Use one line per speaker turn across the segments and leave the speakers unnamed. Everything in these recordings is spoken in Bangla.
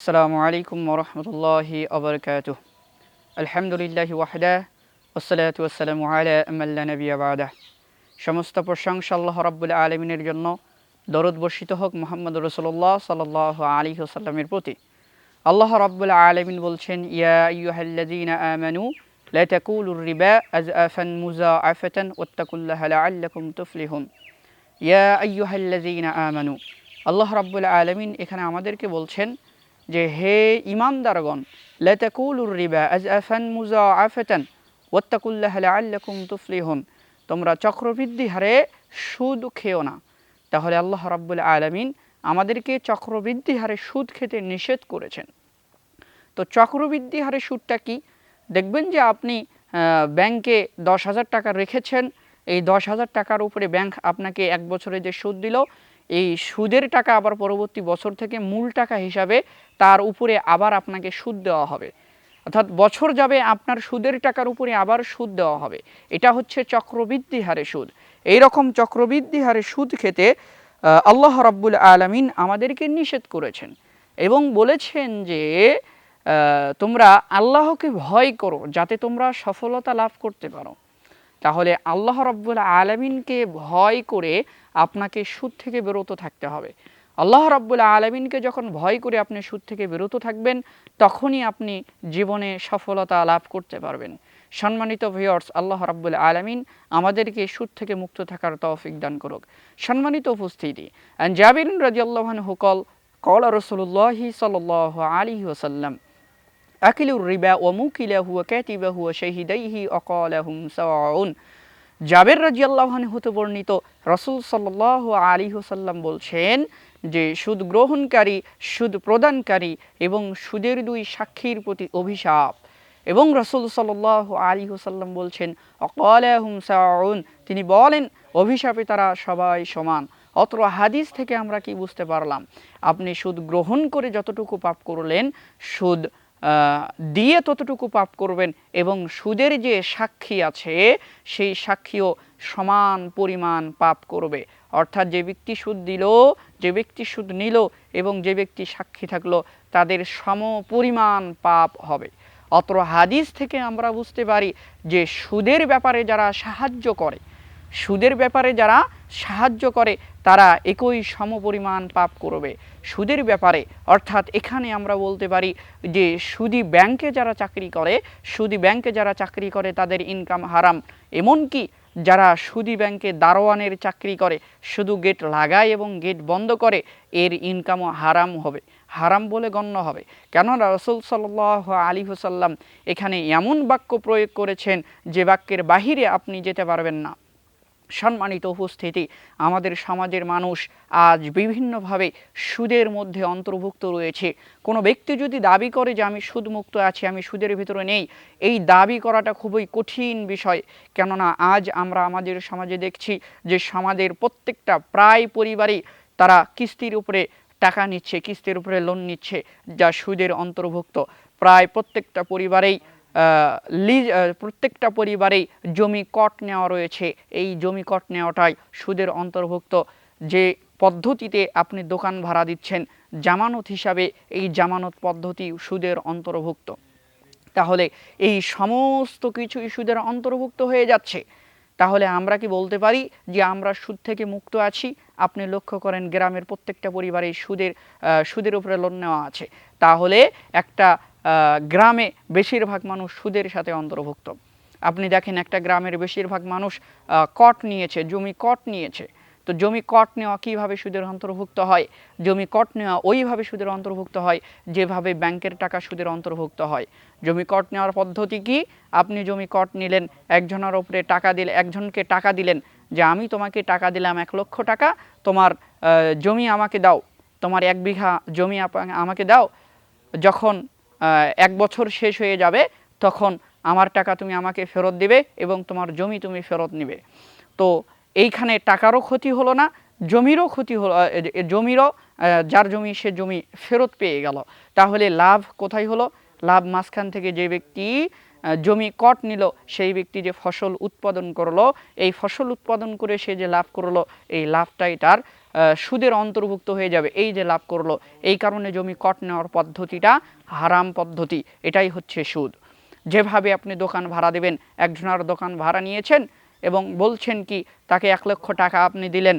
আসসালামু আলাইকুম ওরহমতুল্লাহি আবরকাত আলহামদুলিল্লাহ ওয়াহদা ওসালাতু আসসালামু আলা আমাল্লা নবী আবাদা সমস্ত প্রশংসা আল্লাহ রাব্বুল আলমিনের জন্য দরদ বর্ষিত হোক মোহাম্মদ রসুল্লাহ সাল্লাহ আলী ওসাল্লামের প্রতি আল্লাহ রাব্বুল আলমিন বলছেন ইয়া আইয়ুহাল্লাযীনা আমানু লা তাকুলুর রিবা আজআফান মুযাআফাতান ওয়াত্তাকুল্লাহা লাআল্লাকুম তুফলিহুন ইয়া আইয়ুহাল্লাযীনা আমানু আল্লাহ রাব্বুল আলমিন এখানে আমাদেরকে বলছেন যে, হে ইমানদারগণ লাতাকুলুর রিবা আজআফান মুযাআফাতান ওয়াত্তাকুল্লাহ লাআল্লাকুম তুফলিহুন। তোমরা চক্রবৃদ্ধি হারে সুদ খেও না। তাহলে আল্লাহ রাব্বুল আলামিন আমাদেরকে চক্রবৃদ্ধি হারে সুদ খেতে নিষেধ করেছেন। তো চক্রবৃদ্ধি হারে সুদটা কি? দেখবেন যে আপনি ব্যাংকে দশ হাজার টাকা রেখেছেন। এই দশ হাজার টাকার উপরে ব্যাংক আপনাকে এক বছরে যে সুদ দিল এই সুদের টাকা আবার পরবর্তী বছর থেকে মূল টাকা হিসাবে তার উপরে আবার আপনাকে সুদ দেওয়া হবে। অর্থাৎ বছর যাবে আপনার সুদের টাকার উপরে আবার সুদ দেওয়া হবে। এটা হচ্ছে চক্রবৃদ্ধি হারে সুদ। এই রকম চক্রবৃদ্ধি হারে সুদ খেতে আল্লাহ রাব্বুল আলামিন আমাদেরকে নিষেধ করেছেন এবং বলেছেন যে তোমরা আল্লাহকে ভয় করো যাতে তোমরা সফলতা লাভ করতে পারো। তাহলে আল্লাহ রব্বুল আলমিনকে ভয় করে আপনাকে সুদ থেকে বিরত থাকতে হবে। আল্লাহ রব্বুল আলমিনকে যখন ভয় করে আপনি সুদ থেকে বিরত থাকবেন, তখনই আপনি জীবনে সফলতা লাভ করতে পারবেন। সম্মানিত ভিওর্স আল্লাহ রাব্বুল আলমিন আমাদেরকে সুদ থেকে মুক্ত থাকার তৌফিক দান করুক। সম্মানিত উপস্থিতি জাবির রাজিয়াল্লাহান হুকল কল রসুল্লাহি সাল আলী ওসাল্লাম আকিলুর রিবা ও মুকিলাহু ও ক্যাতিবাহু ও শহীদাইহি অকলাহুম সাওয়াউন জাবের রাজিয়াল্লাহান হতে বর্ণিত রসুল সাল্লাহ আলী হুসাল্লাম বলছেন যে সুদ গ্রহণকারী, সুদ প্রদানকারী এবং সুদের দুই সাক্ষীর প্রতি অভিশাপ। এবং রসুল সাল্লাহ আলী হুসাল্লাম বলছেন, অকলাহুম সাওয়াউন তিনি বলেন, অভিশাপে তারা সবাই সমান। অত্র হাদিস থেকে আমরা কি বুঝতে পারলাম? আপনি সুদ গ্রহণ করে যতটুকু পাপ করলেন, সুদ দিয়ে ততটুকু পাপ করবেন এবং সুদের যে সাক্ষী আছে, সেই সাক্ষীও সমান পরিমাণ পাপ করবে। অর্থাৎ যে ব্যক্তি সুদ দিল, যে ব্যক্তি সুদ নিল এবং যে ব্যক্তি সাক্ষী থাকল, তাদের সম পরিমাণ পাপ হবে। অত্র হাদিস থেকে আমরা বুঝতে পারি যে সুদের ব্যাপারে যারা সাহায্য করে সুদের ব্যাপারে যারা সাহায্য করে, তারা একই সমপরিমাণ পাপ করবে। সুদের ব্যাপারে, অর্থাৎ এখানে আমরা বলতে পারি যে, সুদি ব্যাংকে যারা চাকরি করে, সুদি ব্যাংকে যারা চাকরি করে, তাদের ইনকাম হারাম। এমনকি যারা সুদি ব্যাংকে দারোয়ানের চাকরি করে, শুধু গেট লাগায় এবং গেট বন্ধ করে, এর ইনকামও হারাম হবে। হারাম বলে গণ্য হবে। কেননা রসুল সাল্লাহ আলী হুসাল্লাম এখানে এমন বাক্য প্রয়োগ করেছেন যে, বাক্যের বাহিরে আপনি যেতে পারবেন না। সম্মানিত উপস্থিতি। আমাদের সমাজের মানুষ আজ বিভিন্নভাবে সুদের মধ্যে অন্তর্ভুক্ত রয়েছে। কোনো ব্যক্তি যদি দাবি করে যে আমি সুদমুক্ত আছি, আমি সুদের ভিতরে নেই, এই দাবি করাটা খুবই কঠিন বিষয়। কেননা আজ আমরা আমাদের সমাজে দেখছি যে সমাজের প্রত্যেকটা প্রায় পরিবারই তারা কিস্তির উপরে টাকা নিচ্ছে, কিস্তির উপরে লোন নিচ্ছে, যা সুদের অন্তর্ভুক্ত। প্রায় প্রত্যেকটা পরিবারেই লিজ প্রত্যেকটা পরিবারেই জমি কট নেওয়া রয়েছে। এই জমি কট নেওয়াটাই সুদের অন্তর্ভুক্ত। যে পদ্ধতিতে আপনি দোকান ভাড়া দিচ্ছেন, জামানত হিসাবে এই জামানত পদ্ধতি সুদের অন্তর্ভুক্ত। তাহলে এই সমস্ত কিছুই সুদের অন্তর্ভুক্ত হয়ে যাচ্ছে। তাহলে আমরা কি বলতে পারি যে আমরা সুদ থেকে মুক্ত আছি? আপনি লক্ষ্য করেন গ্রামের প্রত্যেকটা পরিবারে সুদের সুদের উপরে লোন নেওয়া আছে। তাহলে একটা গ্রামে বেশিরভাগ মানুষ সুদের সাথে অন্তর্ভুক্ত। আপনি দেখেন একটা গ্রামের বেশিরভাগ মানুষ কট নিয়েছে, জমি কট নিয়েছে। তো জমি কট নেওয়া কীভাবে সুদের অন্তর্ভুক্ত হয়? জমি কট নেওয়া ওইভাবে সুদের অন্তর্ভুক্ত হয় যেভাবে ব্যাংকের টাকা সুদের অন্তর্ভুক্ত হয়। জমি কট নেওয়ার পদ্ধতি কি? আপনি জমি কট নিলেন, একজনের ওপরে টাকা দিলে, একজনকে টাকা দিলেন যে, আমি তোমাকে টাকা দিলাম এক লক্ষ টাকা, তোমার জমি আমাকে দাও, তোমার এক বিঘা জমি আমাকে দাও। যখন এক বছর শেষ হয়ে যাবে, তখন আমার টাকা তুমি আমাকে ফেরত দিবে এবং তোমার জমি তুমি ফেরত নিবে। তো এইখানে টাকারও ক্ষতি হলো না, জমিরও ক্ষতি হলো জমিরও যার জমি সে জমি ফেরত পেয়ে গেল। তাহলে লাভ কোথায় হলো? লাভ মাঝখান থেকে যে ব্যক্তি জমি কট নিল, সেই ব্যক্তি যে ফসল উৎপাদন করল, এই ফসল উৎপাদন করে সে যে লাভ করল, এই লাভটাই তার সুদের অন্তর্ভুক্ত হয়ে যাবে। এই যে লাভ করল, এই কারণে জমি কট নেওয়ার পদ্ধতিটা হারাম পদ্ধতি, এটাই হচ্ছে সুদ। যেভাবে আপনি দোকান ভাড়া দেবেন, একজনের দোকান ভাড়া নিয়েছেন এবং বলছেন কি, তাকে এক লক্ষ টাকা আপনি দিলেন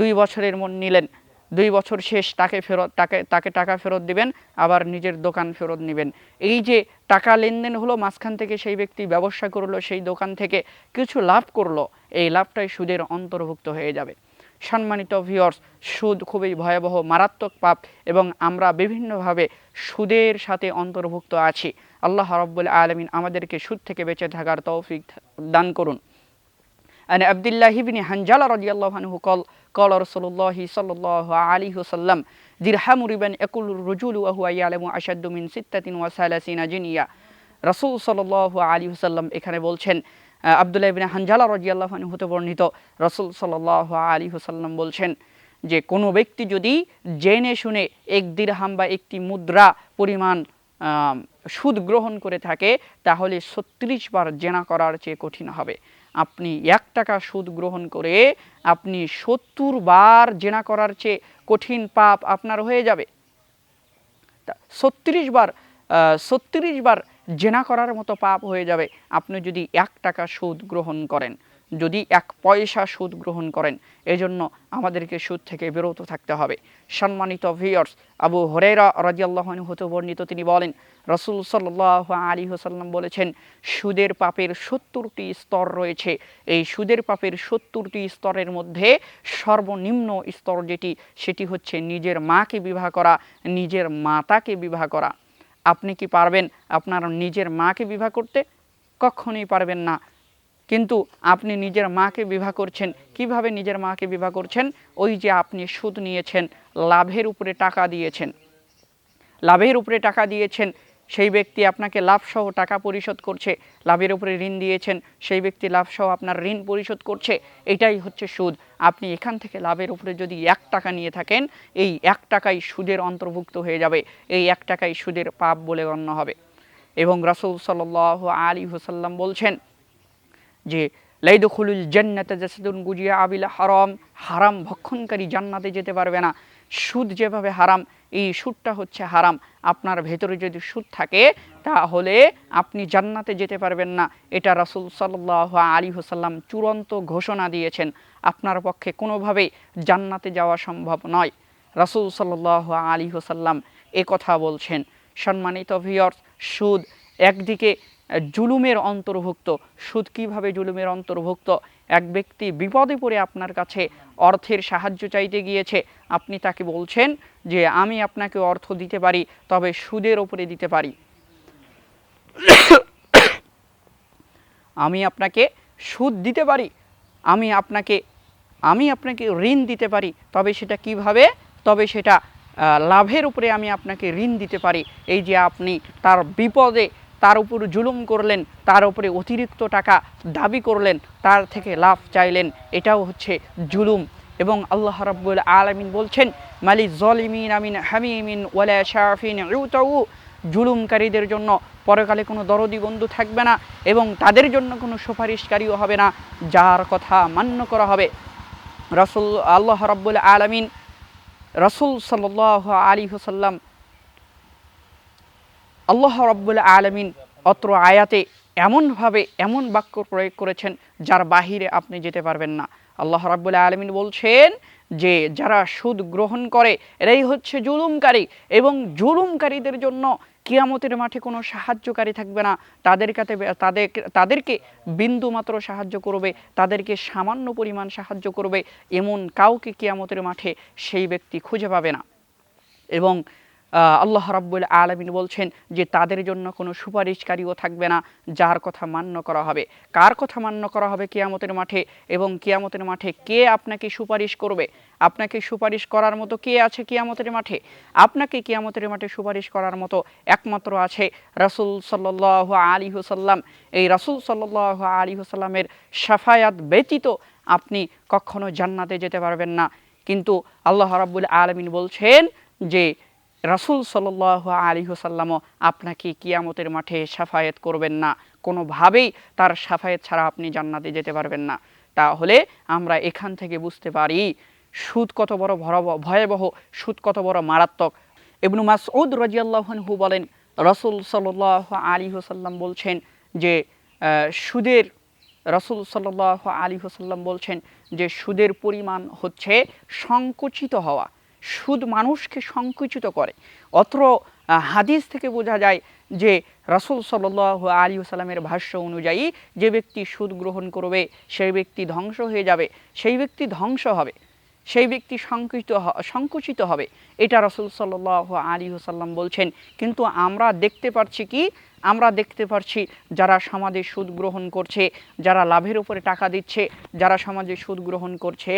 দুই বছরের মন নিলেন, দুই বছর শেষ তাকে ফেরত, তাকে তাকে টাকা ফেরত দিবেন, আবার নিজের দোকান ফেরত নেবেন। এই যে টাকা লেনদেন হলো, মাঝখান থেকে সেই ব্যক্তি ব্যবসা করল, সেই দোকান থেকে কিছু লাভ করল, এই লাভটাই সুদের অন্তর্ভুক্ত হয়ে যাবে। সম্মানিত ভিওর্স সুদ খুবই ভয়াবহ, মারাত্মক পাপ এবং আমরা বিভিন্নভাবে সুদের সাথে অন্তর্ভুক্ত আছি। আল্লাহ রব্বুল আলমিন আমাদেরকে সুদ থেকে বেঁচে থাকার তৌফিক দান করুন। আন আবদুল্লাহ ইবনি হানজালা রাদিয়াল্লাহু আনহু কল কল রাসূলুল্লাহ সাল্লাল্লাহু আলাইহি ওয়াসাল্লাম, দিরহাম রিবান একুল রুজুল ওয়া হুয়া ইয়ালামু আশাদ্দু মিন সিত্তাতিন ওয়া সালাসিনা জিনিয়া। রাসূল সাল্লাল্লাহু আলাইহি ওয়াসাল্লাম এখানে বলছেন আব্দুল্লাহ ইবনে হানজালা রাদিয়াল্লাহু আনহু হতে বর্ণিত রাসূল সাল্লাল্লাহু আলাইহি ওয়াসাল্লাম বলছেন যে, কোনো ব্যক্তি যদি জেনে শুনে এক দিরহাম বা একটি মুদ্রা পরিমাণ সুদ গ্রহণ করে থাকে, তাহলে ছত্রিশ বার জেনা করার চেয়ে কঠিন হবে। আপনি এক টাকা সুদ গ্রহণ করে আপনি সত্তর বার জেনা করার চেয়ে কঠিন পাপ আপনার হয়ে যাবে। ছত্রিশ বার ছত্রিশ বার জেনা করার মতো পাপ হয়ে যাবে। আপনি যদি এক টাকা সুদ গ্রহণ করেন, যদি এক পয়সা সুদ গ্রহণ করেন, এজন্য আমাদেরকে সুদ থেকে বিরত থাকতে হবে। সম্মানিত ভিয়ার্স আবু হরেরা রাজিয়াল্লাহন হতে বর্ণিত তিনি বলেন, রসুল সাল্লাহ আলী হোসাল্লাম বলেছেন, সুদের পাপের সত্তরটি স্তর রয়েছে। এই সুদের পাপের সত্তরটি স্তরের মধ্যে সর্বনিম্ন স্তর যেটি, সেটি হচ্ছে নিজের মাকে বিবাহ করা, নিজের মাতাকে বিবাহ করা। আপনি কি পারবেন আপনার নিজের মাকে বিবাহ করতে? কখনোই পারবেন না। কিন্তু আপনি নিজের মাকে বিবাহ করছেন, কীভাবে নিজের মাকে বিবাহ করছেন? ওই যে আপনি সুদ নিয়েছেন, লাভের উপরে টাকা দিয়েছেন। লাভের উপরে টাকা দিয়েছেন সেই ব্যক্তি আপনাকে লাভসহ টাকা পরিশোধ করছে, লাভের উপরে ঋণ দিয়েছেন, সেই ব্যক্তি লাভসহ আপনার ঋণ পরিশোধ করছে, এটাই হচ্ছে সুদ। আপনি এখান থেকে লাভের উপরে যদি এক টাকা নিয়ে থাকেন, এই এক টাকাই সুদের অন্তর্ভুক্ত হয়ে যাবে, এই এক টাকাই সুদের পাপ বলে গণ্য হবে। এবং রাসুল সাল আলী হুসাল্লাম বলছেন যে, লাইদুখুলুল জান্নাতে জাসাদুন গুজিয়া আবিল হারাম। হারাম ভক্ষণকারী জান্নাতে যেতে পারবে না। সুদ যেভাবে হারাম এই সুদটা হচ্ছে হারাম। আপনার ভেতরে যদি সুদ থাকে, তাহলে আপনি জান্নাতে যেতে পারবেন না। এটা রাসুল সাল্লাহ আলী হোসাল্লাম চূড়ান্ত ঘোষণা দিয়েছেন। আপনার পক্ষে কোনোভাবেই জান্নাতে যাওয়া সম্ভব নয়। রাসুল সাল্লাহ আলী হোসাল্লাম এ কথা বলছেন। সম্মানিত ভিয়র্স সুদ একদিকে জুলুমের অন্তর্ভুক্ত। সুদ কীভাবে জুলুমের অন্তর্ভুক্ত? এক ব্যক্তি বিপদে পড়ে আপনার কাছে অর্থের সাহায্য চাইতে গিয়েছে। আপনি তাকে বলছেন যে, আমি আপনাকে অর্থ দিতে পারি, তবে সুদের ওপরে দিতে পারি। আমি আপনাকে সুদ দিতে পারি, আমি আপনাকে আমি আপনাকে ঋণ দিতে পারি, তবে সেটা কীভাবে? তবে সেটা লাভের উপরে আমি আপনাকে ঋণ দিতে পারি। এই যে আপনি তার বিপদে তার উপর জুলুম করলেন, তার উপরে অতিরিক্ত টাকা দাবি করলেন, তার থেকে লাভ চাইলেন। এটাও হচ্ছে জুলুম। এবং আল্লাহ রাব্বুল আলামিন বলছেন মালি জলিমিন আমিন হামিমিন ওয়ালা ইউতাউ। জুলুমকারীদের জন্য পরকালে কোনো দরদি বন্ধু থাকবে না এবং তাদের জন্য কোনো সুপারিশকারীও হবে না, যার কথা মান্য করা হবে। রসুল, আল্লাহ রাব্বুল আলামিন, রসুল সাল্লাহ আলী হুসাল্লাম আল্লাহ রব্বুল আলমিন অত্র আয়াতে এমনভাবে এমন বাক্য প্রয়োগ করেছেন যার বাহিরে আপনি যেতে পারবেন না। আল্লাহ রাব্বুল আলমিন বলছেন যে, যারা সুদ গ্রহণ করে, এরাই হচ্ছে জুলুমকারী এবং জুলুমকারীদের জন্য কিয়ামতের মাঠে কোনো সাহায্যকারী থাকবে না। তাদের কাছে তাদের, তাদেরকে বিন্দু মাত্র সাহায্য করবে, তাদেরকে সামান্য পরিমাণ সাহায্য করবে, এমন কাউকে কিয়ামতের মাঠে সেই ব্যক্তি খুঁজে পাবে না। এবং আল্লাহ রাব্বুল আলমিন বলছেন যে তাদের জন্য কোনো সুপারিশকারীও থাকবে না, যার কথা মান্য করা হবে। কার কথা মান্য করা হবে কিয়ামতের মাঠে? এবং কিয়ামতের মাঠে কে আপনাকে সুপারিশ করবে? আপনাকে সুপারিশ করার মতো কে আছে কিয়ামতের মাঠে? আপনাকে কিয়ামতের মাঠে সুপারিশ করার মতো একমাত্র আছে রাসূল সাল্লাহ আলী হুসাল্লাম এই রাসূল সাল্লাহ আলী হুসাল্লামের সাফায়াত ব্যতীত আপনি কখনো জান্নাতে যেতে পারবেন না। কিন্তু আল্লাহ রাব্বুল আলমিন বলছেন যে রাসূল সাল্লাহ আলী হুসাল্লামও আপনাকে কিয়ামতের মাঠে সাফায়েত করবেন না। কোনোভাবেই তার সাফায়েত ছাড়া আপনি জান্নাতে যেতে পারবেন না। তাহলে আমরা এখান থেকে বুঝতে পারি, সুদ কত বড় ভয়াবহ- সুদ কত বড় মারাত্মক। ইবনু মাসউদ রাজিয়াল্লাহু বলেন, রসুল সাল্লাহ আলী হোসাল্লাম বলছেন যে সুদের, রসুল সাল্লাহ আলী হোসাল্লাম বলছেন যে, সুদের পরিমাণ হচ্ছে সংকুচিত হওয়া। সুদ মানুষকে সংকুচিত করে। অত্র হাদিস থেকে বোঝা যায় যে রসুল সাল্লাহ আলী সাল্লামের ভাষ্য অনুযায়ী যে ব্যক্তি সুদ গ্রহণ করবে, সেই ব্যক্তি ধ্বংস হয়ে যাবে, সেই ব্যক্তি ধ্বংস হবে, সেই ব্যক্তি সংকুচিত সংকুচিত হবে, এটা রসুল সাল্লাহ আলী সাল্লাম বলছেন। কিন্তু আমরা দেখতে পারছি কি? আমরা দেখতে পারছি যারা সমাজে সুদ গ্রহণ করছে, যারা লাভের উপরে টাকা দিচ্ছে, যারা সমাজে সুদ গ্রহণ করছে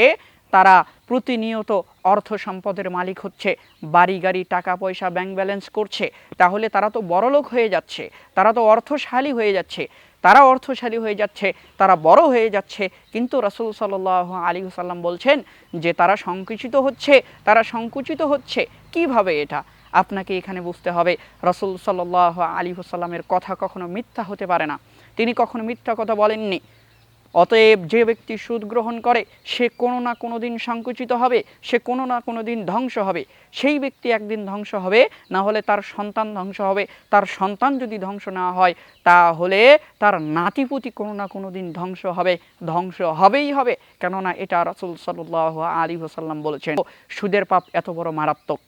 তারা প্রতিনিয়ত অর্থ সম্পদের মালিক হচ্ছে, বাড়ি, গাড়ি, টাকা, পয়সা ব্যাংক ব্যালেন্স করছে। তাহলে তারা তো বড়লোক হয়ে যাচ্ছে, তারা তো অর্থশালী হয়ে যাচ্ছে, তারা অর্থশালী হয়ে যাচ্ছে, তারা বড় হয়ে যাচ্ছে। কিন্তু রসুল সাল্লাহ আলী সাল্লাম বলছেন যে, তারা সংকুচিত হচ্ছে, তারা সংকুচিত হচ্ছে। কীভাবে এটা? আপনাকে এখানে বুঝতে হবে, রসুল সাল্লাহ আলী সাল্লামের কথা কখনো মিথ্যা হতে পারে না। তিনি কখনো মিথ্যা কথা বলেননি। অতএব যে ব্যক্তি সুদ গ্রহণ করে, সে কোনো না কোনো দিন সংকুচিত হবে, সে কোনো না কোনো দিন ধ্বংস হবে। সেই ব্যক্তি একদিন ধ্বংস হবে, না হলে তার সন্তান ধ্বংস হবে। তার সন্তান যদি ধ্বংস না হয়, তাহলে তার নাতিপুতি কোনো না কোনো দিন ধ্বংস হবে, ধ্বংস হবেই হবে। কেননা এটা রসুল সাল্লাহ আলী হোসাল্লাম বলেছেন, সুদের পাপ এত বড় মারাত্মক।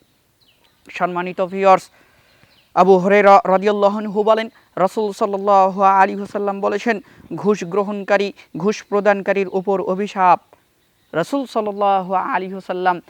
সম্মানিত ভিওর্স আবু হরে রদিয়াল্লাহনহু বলেন রসুল সাল্লাহ আলী হুসাল্লাম বলেছেন, ঘুষ গ্রহণকারী, ঘুষ প্রদানকারীর উপর অভিশাপ। রসুল সাল্লাহ আলী হুসাল্লাম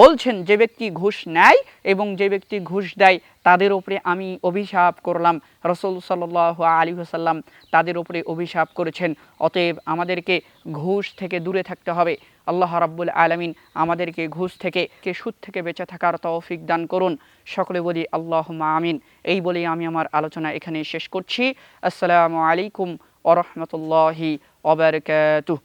বলছেন, যে ব্যক্তি ঘুষ নেয় এবং যে ব্যক্তি ঘুষ দেয়, তাদের উপরে আমি অভিশাপ করলাম। রসুল সাল্লাহ আলী হাসাল্লাম তাদের উপরে অভিশাপ করেছেন। অতএব আমাদেরকে ঘুষ থেকে দূরে থাকতে হবে। আল্লাহ রাব্বুল আলমিন আমাদেরকে ঘুষ থেকে, কে সুদ থেকে বেঁচে থাকার তৌফিক দান করুন। সকলে বলি আল্লাহ আমিন। এই বলেই আমি আমার আলোচনা এখানে শেষ করছি। আসসালামু আলাইকুম ওরহমতুল্লাহি ওবরকাতুহ